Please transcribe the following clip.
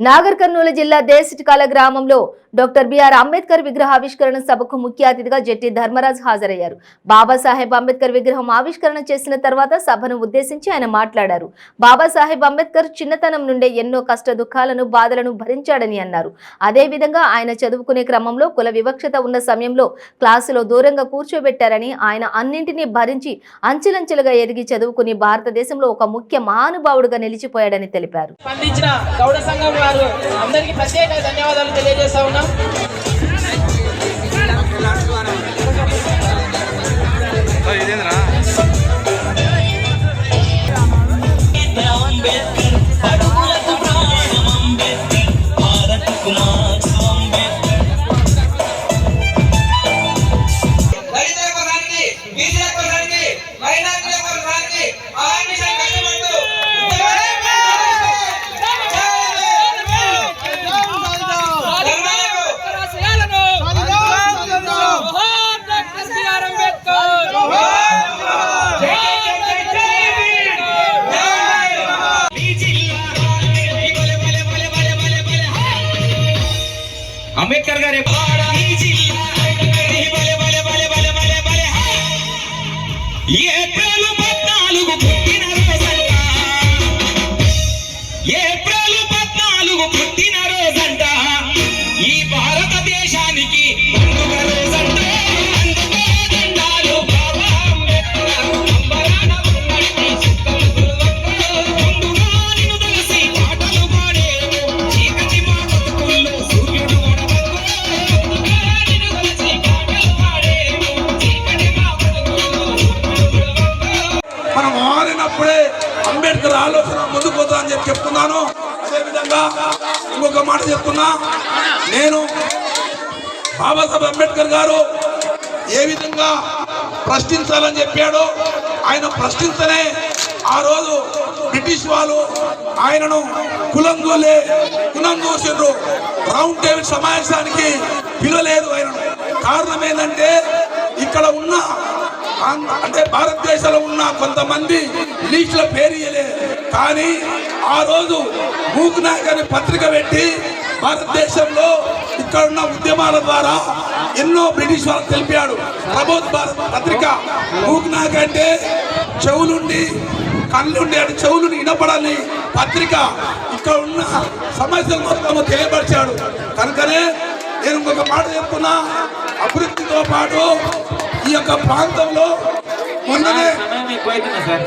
నాగర్ కర్నూలు జిల్లా దేశిటికాల గ్రామంలో doctor BR Ambedkar విగ్రహావిష్కరణ సభకు ముఖ్య అతిథిగా జట్టి ధర్మరాజ్ హాజరయ్యారు. బాబాసాహెబ్ అంబేద్కర్ విగ్రహం ఆవిష్కరణ చేసిన తర్వాత సభను ఉద్దేశించి ఆయన మాట్లాడారు. బాబాసాహెబ్ అంబేద్కర్ చిన్నతనం నుండే ఎన్నో కష్ట దుఃఖాలను బాధలను భరించాడని అన్నారు. అదేవిధంగా ఆయన చదువుకునే క్రమంలో కుల వివక్షత ఉన్న సమయంలో క్లాసులో దూరంగా కూర్చోబెట్టారని ఆయన అన్నింటినీ భరించి అంచెలంచెలుగా ఎదిగి చదువుకుని భారతదేశంలో ఒక ముఖ్య మహానుభావుడుగా నిలిచిపోయాడని తెలిపారు. స్పందించిన గౌడ సంఘం వారు అందరికీ ప్రత్యేక ధన్యవాదాలు తెలియజేస్తా Thank you. అంబేద్కర్ గారు ఏప్రిల్ పద్నాలుగు పుట్టిన ఏప్రిల్ పద్నాలుగు పుట్టిన సరే అంబేద్కర్ ఆలోచన ముందుకు పోతా అని చెప్పి చెప్తున్నాను. అదేవిధంగా ఇంకొక మాట చెప్తున్నా. నేను బాబాసాహెబ్ అంబేద్కర్ గారు ఏ విధంగా ప్రశ్నించాలని చెప్పాడో ఆయన ప్రశ్నించనే ఆ రోజు బ్రిటిష్ వాళ్ళు ఆయనను కులం దూలే కులం దూసిండ్రు రౌండ్ టేబుల్ సమావేశానికి పిలవలేదు ఆయనను. కారణం ఏంటంటే ఇక్కడ ఉన్న అంటే భారతదేశంలో ఉన్న కొంతమంది లీస్టుల పేరు కానీ ఆ రోజు మూకునాయక్ అనే పత్రిక పెట్టి భారతదేశంలో ఇక్కడ ఉన్న ఉద్యమాల ద్వారా ఎన్నో బ్రిటిష్ వాళ్ళు తెలిపాడు. ప్రబోధ్ భారత్ పత్రిక మూకునాయక్ అంటే చెవులుండి కళ్ళుండి అంటే చెవులు వినపడాలి పత్రిక ఇక్కడ ఉన్న సమస్యలు మొత్తం తెలియపరిచాడు. కనుకనే నేను ఇంకొక మాట చెప్తున్నా. అభివృద్ధితో పాటు యొక్క ప్రాంతంలో మొన్ననే సమయం ఎక్కువైతుంది సార్.